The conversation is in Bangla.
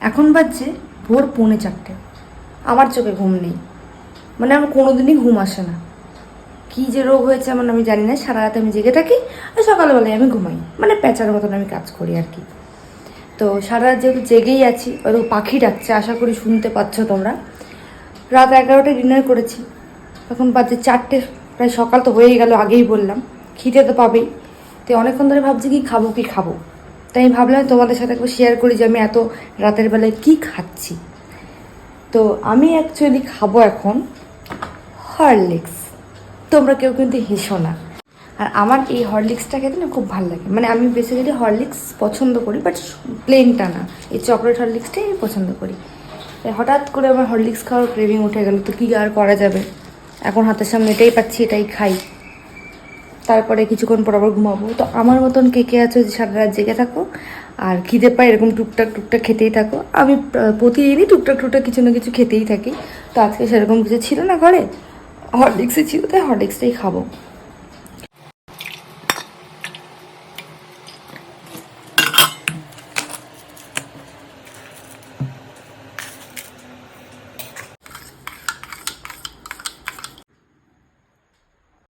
এখন বাজছে ভোর পৌনে চারটে। আমার চোখে ঘুম নেই। মানে আমার কোনোদিনই ঘুম আসে না। কী যে রোগ হয়েছে আমার আমি জানি না, সারা রাত আমি জেগে থাকি আর সকালবেলায় আমি ঘুমাই। মানে প্যাঁচার মতন আমি কাজ করি আর কি। তো সারা রাত যেহেতু জেগেই আছি হয়তো পাখি ডাকছে, আশা করি শুনতে পাচ্ছ তোমরা। রাত এগারোটায় ডিনার করেছি। এখন বাজে চারটে, প্রায় সকাল তো হয়েই গেল আগেই বললাম। খিদে তো পাবেই। তো অনেকক্ষণ ধরে ভাবছি কি খাব কি খাব? তাই আমি ভাবলাম তোমাদের সাথে একবার শেয়ার করি যে আমি এত রাতের বেলায় কি খাচ্ছি। তো আমি অ্যাকচুয়ালি খাব এখন হরলিক্স তোমরা কেউ কিন্তু হেসো না। আর আমার এই হরলিক্সটা খেতে না খুব ভালো লাগে। মানে আমি বেসিক্যালি হরলিক্স পছন্দ করি বাট প্লেনটা না। এই চকলেট হরলিক্সটাই আমি পছন্দ করি। হঠাৎ করে আমার হরলিক্স খাওয়ার ক্রেভিং উঠে গেল, তো কী আর করা যাবে? এখন হাতের সামনে এটাই পাচ্ছি, এটাই খাই। তারপরে কিছুক্ষণ পর আবার ঘুমাবো। তো আমার মতন কে কে আছো যে সারা রাত জেগে থাকো। আর খিদে পায় এরকম টুকটাক টুকটাক খেতেই থাকো। আমি প্রতিদিনই টুকটাক টুকটাক কিছু না কিছু খেতেই থাকি। তো আজকে সেরকম কিছু ছিল না ঘরে। হরলিক্সে ছিল, তাই হরলিক্সটাই খাব।